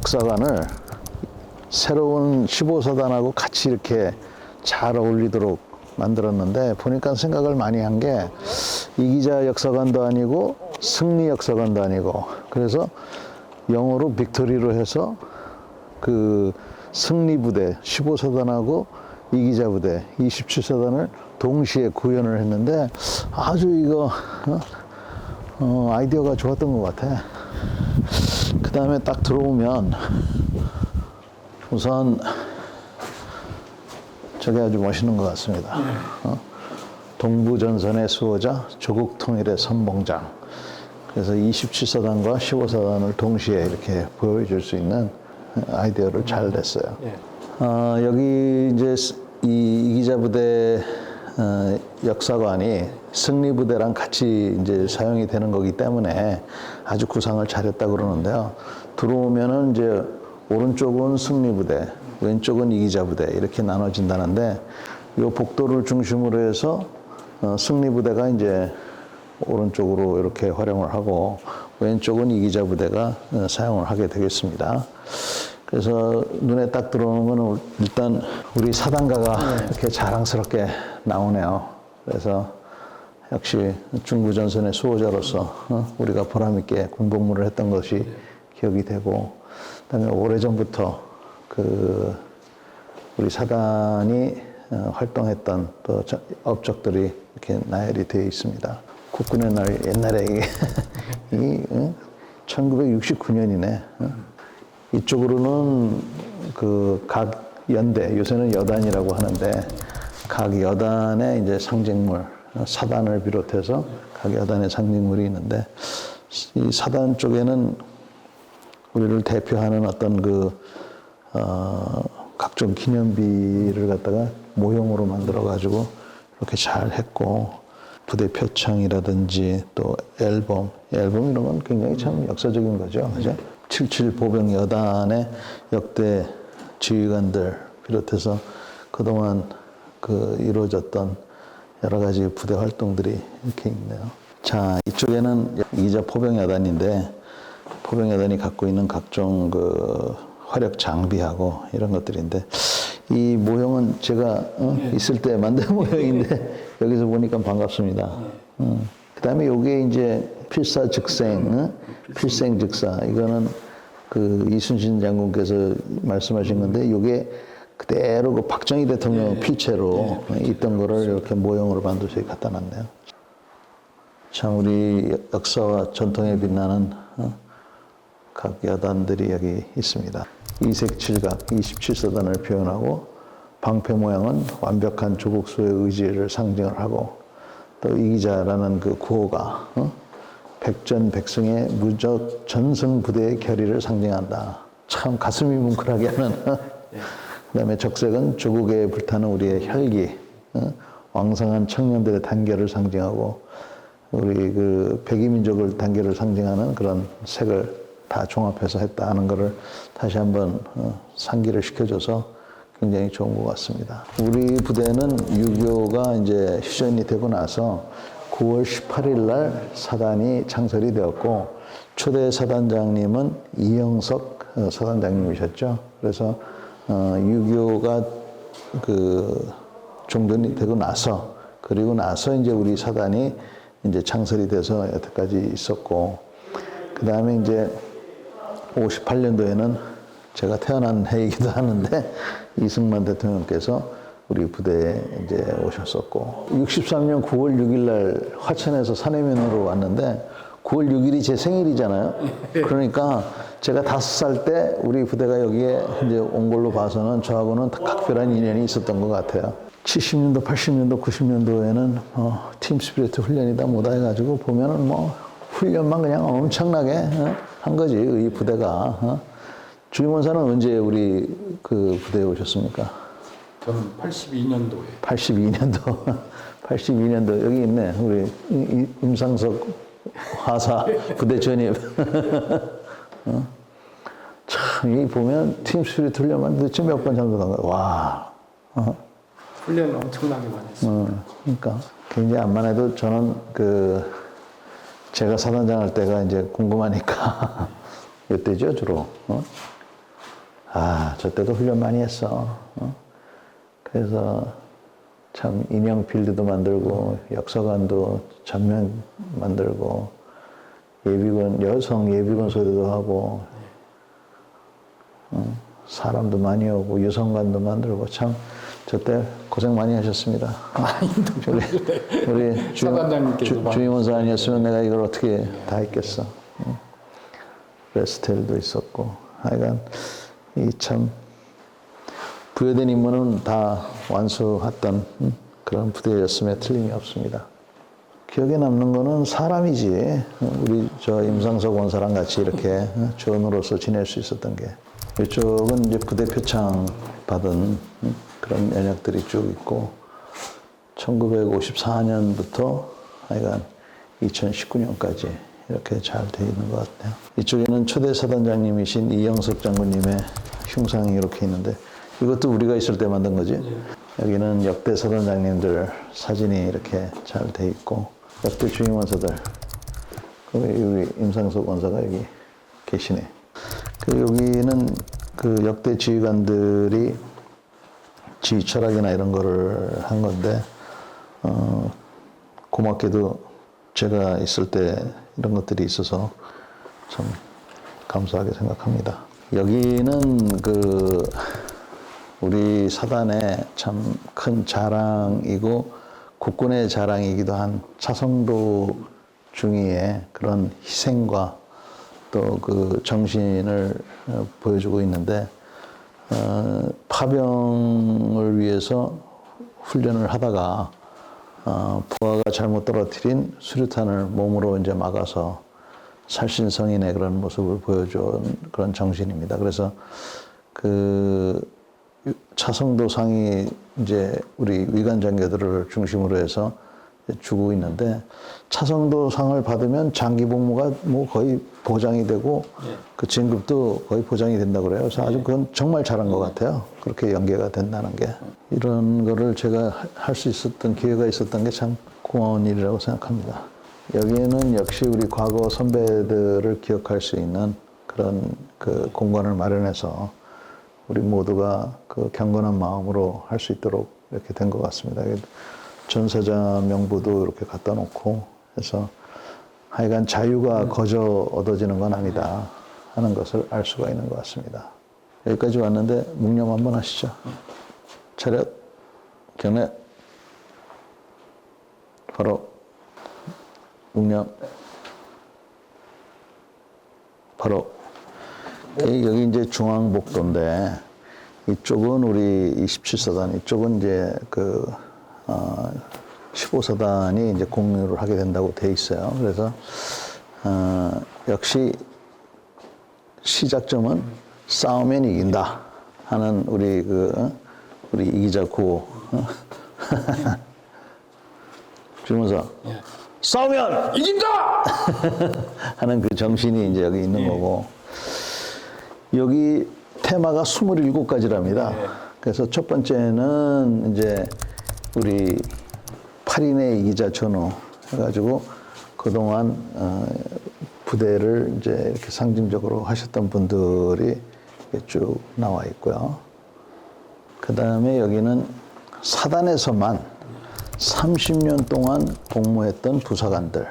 역사관을 새로운 15사단하고 같이 이렇게 잘 어울리도록 만들었는데 보니까 생각을 많이 한 게 이기자 역사관도 아니고 승리 역사관도 아니고 그래서 영어로 빅토리로 해서 그 승리 부대 15사단하고 이기자 부대 27사단을 동시에 구현을 했는데 아주 이거 어? 어, 아이디어가 좋았던 것 같아. 그 다음에 딱 들어오면 우선 저게 아주 멋있는 것 같습니다. 어? 동부전선의 수호자, 조국 통일의 선봉장. 그래서 27사단과 15사단을 동시에 이렇게 보여줄 수 있는 아이디어를 잘 냈어요. 예. 어, 여기 이제 이 이기자 부대 어, 역사관이 승리 부대랑 같이 이제 사용이 되는 거기 때문에 아주 구상을 잘했다 그러는데요. 들어오면은 이제 오른쪽은 승리 부대, 왼쪽은 이기자 부대 이렇게 나눠진다는데 이 복도를 중심으로 해서 어, 승리 부대가 이제 오른쪽으로 이렇게 활용을 하고 왼쪽은 이기자 부대가 어, 사용을 하게 되겠습니다. 그래서 눈에 딱 들어오는 거는 일단 우리 사단가가 이렇게 자랑스럽게 나오네요. 그래서 역시 중부전선의 수호자로서 어, 우리가 보람있게 군복무를 했던 것이 기억이 되고 그 다음에 오래전부터 그 우리 사단이 어, 활동했던 또 저- 업적들이 이렇게 나열이 되어 있습니다. 국군의 날 옛날에 이게 이 1969년이네. 이쪽으로는 그 각 연대 요새는 여단이라고 하는데 각 여단의 이제 상징물 어, 사단을 비롯해서 각 여단의 상징물이 있는데 이 사단 쪽에는 우리를 대표하는 어떤 그, 어, 각종 기념비를 갖다가 모형으로 만들어가지고 이렇게 잘 했고, 부대 표창이라든지 또 앨범, 앨범 이런 건 굉장히 참 역사적인 거죠. 그죠? 77 보병 여단의 역대 지휘관들 비롯해서 그동안 그 이루어졌던 여러 가지 부대 활동들이 이렇게 있네요. 자, 이쪽에는 이자 포병 여단인데 포병 여단이 갖고 있는 각종 그 화력 장비하고 이런 것들인데 이 모형은 제가 어, 있을 때 만든 모형인데 여기서 보니까 반갑습니다. 어. 그다음에 요게 이제 필사 즉생, 어? 필생즉사 이거는 그 이순신 장군께서 말씀하신 건데 요게 그대로 그 박정희 대통령 필체로 있던 거를 이렇게 모형으로 만들어서 갖다 놨네요. 참 우리 역사와 전통에 빛나는 어, 각 여단들이 여기 있습니다. 이색 칠각 27사단을 표현하고 방패 모양은 완벽한 조국수의 의지를 상징을 하고 또 이기자라는 그 구호가 어? 백전백승의 무적 전승 부대의 결의를 상징한다. 참 가슴이 뭉클하게 하는. 어? 그다음에 적색은 조국에 불타는 우리의 혈기, 어? 왕성한 청년들의 단결을 상징하고 우리 그 백이민족을 단계를 상징하는 그런 색을 다 종합해서 했다 하는 것을 다시 한번 어, 상기를 시켜줘서 굉장히 좋은 것 같습니다. 우리 부대는 6.25가 이제 휴전이 되고 나서 9월 18일 날 사단이 창설이 되었고 초대 사단장님은 이영석 어, 사단장님이셨죠. 그래서 어, 6.25가 그 종전이 되고 나서 그리고 나서 이제 우리 사단이 이제 창설이 돼서 여태까지 있었고 그 다음에 이제 58년도에는 제가 태어난 해이기도 하는데 이승만 대통령께서 우리 부대에 이제 오셨었고 63년 9월 6일 날 화천에서 사내면으로 왔는데 9월 6일이 제 생일이잖아요. 그러니까 제가 다섯 살 때 우리 부대가 여기에 이제 온 걸로 봐서는 저하고는 각별한 인연이 있었던 것 같아요. 70년도, 80년도, 90년도에는 어, 팀 스피리트 훈련이다 뭐다 해가지고 보면은 뭐 훈련만 그냥 엄청나게 어, 한 거지 이 부대가. 어. 주임원사는 언제 우리 그 부대에 오셨습니까? 저는 82년도에 82년도, 82년도 여기 있네 우리 임상석 화사 부대 전입. 어? 참, 이 보면 팀 스피리트 훈련만 도대체 몇 번 정도 간 거야. 와. 어? 훈련을 엄청나게 많이 했어요. 어, 그러니까 굉장히 안만 해도 저는 그 제가 사단장 할 때가 이제 궁금하니까 이때죠 주로. 어? 아, 저 때도 훈련 많이 했어. 어? 그래서 참 인형 필드도 만들고 역사관도 전면 만들고 예비군 여성 예비군 소대도 하고 어, 사람도 많이 오고 유성관도 만들고 참 저때 고생 많이 하셨습니다. 우리 우리 주, 주임원사 아니었으면 내가 이걸 어떻게 다 했겠어. 응. 레스텔도 있었고 하여간 이 참 부여된 임무는 다 완수했던 음, 그런 부대였음에 틀림이 없습니다. 기억에 남는 거는 사람이지. 우리 저 임상석 원사랑 같이 이렇게 어, 조원으로서 지낼 수 있었던 게. 이쪽은 이제 부대 표창 받은 음, 그런 연약들이 쭉 있고, 1954년부터 하여간 2019년까지 이렇게 잘돼 있는 것 같아요. 이쪽에는 초대 사단장님이신 이영석 장군님의 흉상이 이렇게 있는데 이것도 우리가 있을 때 만든 거지. 여기는 역대 사단장님들 사진이 이렇게 잘 돼 있고 역대 주임 원사들 그 우리 임상석 원사가 여기 계시네. 그 여기는 그 역대 지휘관들이 지휘 철학이나 이런 거를 한 건데 어, 고맙게도 제가 있을 때 이런 것들이 있어서 참 감사하게 생각합니다. 여기는 그 우리 사단의 참 큰 자랑이고 국군의 자랑이기도 한 차성도 중위의 그런 희생과 또 그 정신을 어, 보여주고 있는데 어, 파병을 위해서 훈련을 하다가 어, 부하가 잘못 떨어뜨린 수류탄을 몸으로 이제 막아서 살신성인의 그런 모습을 보여준 그런 정신입니다. 그래서 그 차성도상이 이제 우리 위관장교들을 중심으로 해서 주고 있는데 차성도상을 받으면 장기 복무가 뭐 거의 보장이 되고 그 진급도 거의 보장이 된다고 그래요. 그래서 아주 그건 정말 잘한 것 같아요. 그렇게 연계가 된다는 게 이런 거를 제가 할 수 있었던 기회가 있었던 게 참 고마운 일이라고 생각합니다. 여기에는 역시 우리 과거 선배들을 기억할 수 있는 그런 그 공간을 마련해서 우리 모두가 그 경건한 마음으로 할 수 있도록 이렇게 된 것 같습니다. 전사자 명부도 이렇게 갖다 놓고 해서 하여간 자유가 거저 얻어지는 건 아니다 하는 것을 알 수가 있는 것 같습니다. 여기까지 왔는데 묵념 한번 하시죠. 차렷, 경례, 바로 묵념, 바로 이- 여기 이제 중앙복도인데 이쪽은 우리 27사단, 이쪽은 이제 그 어, 15사단이 이제 공유를 하게 된다고 돼 있어요. 그래서 어, 역시 시작점은 싸우면 이긴다 하는 우리 그 어? 우리 이기자 구호 어? 주문서 예. 싸우면 이긴다! 하는 그 정신이 이제 여기 있는 거고 여기 테마가 27가지랍니다. 그래서 첫 번째는 이제 우리 8인의 이기자 전후 해가지고 그동안 어, 부대를 이제 이렇게 상징적으로 하셨던 분들이 쭉 나와 있고요. 그 다음에 여기는 사단에서만 30년 동안 복무했던 부사관들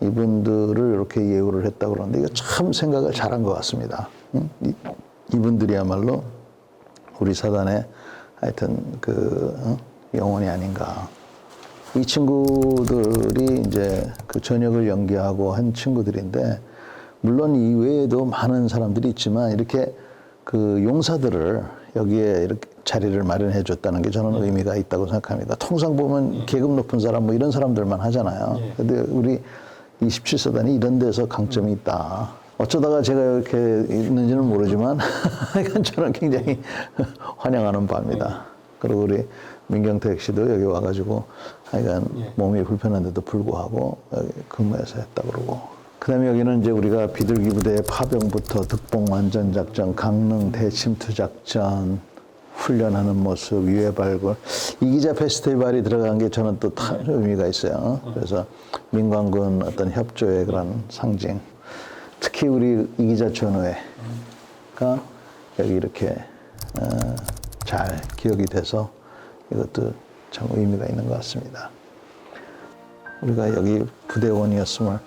이분들을 이렇게 예우를 했다 그러는데 이거 참 생각을 잘한 것 같습니다. 이, 이분들이야말로 우리 사단의 하여튼 그 어? 영혼이 아닌가. 이 친구들이 이제 그 전역을 연기하고 한 친구들인데 물론 이 외에도 많은 사람들이 있지만 이렇게 그 용사들을 여기에 이렇게 자리를 마련해 줬다는 게 저는 의미가 있다고 생각합니다. 통상 보면 계급 높은 사람 뭐 이런 사람들만 하잖아요. 근데 우리 27사단이 이런 데서 강점이 있다. 어쩌다가 제가 이렇게 있는지는 모르지만 하여간 저는 굉장히 환영하는 바입니다. 그리고 우리 민경택 씨도 여기 와가지고 하여간 몸이 불편한데도 불구하고 여기 근무해서 했다 그러고 그다음에 여기는 이제 우리가 비둘기 부대의 파병부터 득봉 완전 작전, 강릉 대침투 작전 훈련하는 모습, 유해 발굴 이기자 페스티벌이 들어간 게 저는 또 다른 의미가 있어요. 그래서 민관군 어떤 협조의 그런 상징. 특히 우리 이기자 전우회가 여기 이렇게 어, 잘 기억이 돼서 이것도 참 의미가 있는 것 같습니다. 우리가 여기 부대원이었음을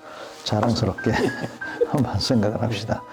자랑스럽게 한번 생각을 합시다.